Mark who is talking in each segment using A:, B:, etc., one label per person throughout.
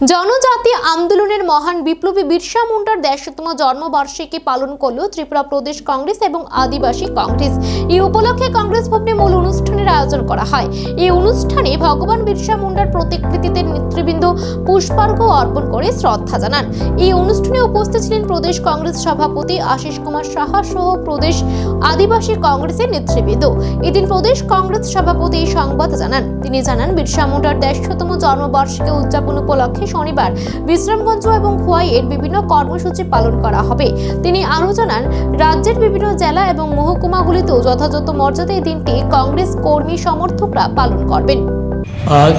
A: জনজাতি আন্দোলনের মহান বিপ্লবী বিরসা মুন্ডার দেড়শোতম জন্মবার্ষিকী পালন করল ত্রিপুরা প্রদেশ কংগ্রেস এবং আদিবাসী কংগ্রেস। এই উপলক্ষে কংগ্রেস ভবনে মূল অনুষ্ঠানের আয়োজন করা হয়। এই অনুষ্ঠানে ভগবান বিরসা মুন্ডার প্রতিকৃতিতে নেতৃবৃন্দ পুষ্পার্ঘ্য অর্পণ করে শ্রদ্ধা জানান। এই অনুষ্ঠানে উপস্থিত ছিলেন প্রদেশ কংগ্রেস সভাপতি আশিস কুমার সাহা সহ প্রদেশ আদিবাসী কংগ্রেসের নেতৃবৃন্দ। এদিন প্রদেশ কংগ্রেস সভাপতি এই সংবাদ জানান। তিনি জানান, বিরসা মুন্ডার দেড়শোতম জন্মবার্ষিকী উদযাপন উপলক্ষে শনিবার বিশ্রামগঞ্জ এবং খোয়াইয়ের বিভিন্ন কর্মসূচি পালন করা হবে। তিনি আরও জানান, রাজ্যের বিভিন্ন জেলা এবং মহকুমাগুলিতেও যথাযথ মর্যাদায় দিনটি কংগ্রেস কর্মী সমর্থকরা পালন করবেন।
B: আজ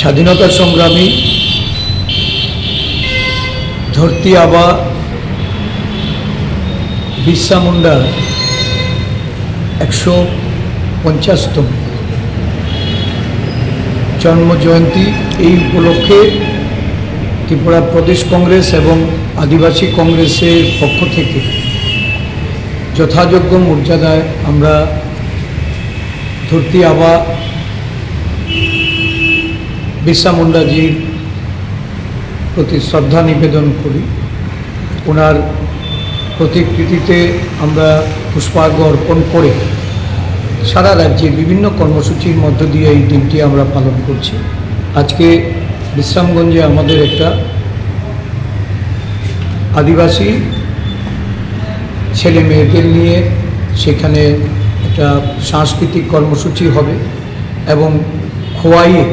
B: স্বাধীনতা সংগ্রামী ধরতি আবা বিরসা একশো পঞ্চাশতম জন্মজয়ন্তী এই উপলক্ষে ত্রিপুরা প্রদেশ কংগ্রেস এবং আদিবাসী কংগ্রেসের পক্ষ থেকে যথাযোগ্য মর্যাদায় আমরা ধরতি আবা বিরসা মুন্ডাজির প্রতি শ্রদ্ধা নিবেদন করি। ওনার প্রতিকৃতিতে আমরা পুষ্পার্ঘ্য অর্পণ করে সারা রাজ্যে বিভিন্ন কর্মসূচির মধ্য দিয়ে এই দিনটি আমরা পালন করছি। আজকে বিশ্রামগঞ্জে আমাদের একটা আদিবাসী ছেলে মেয়েদের নিয়ে সেখানে একটা সাংস্কৃতিক কর্মসূচি হবে এবং খোয়াইয়ে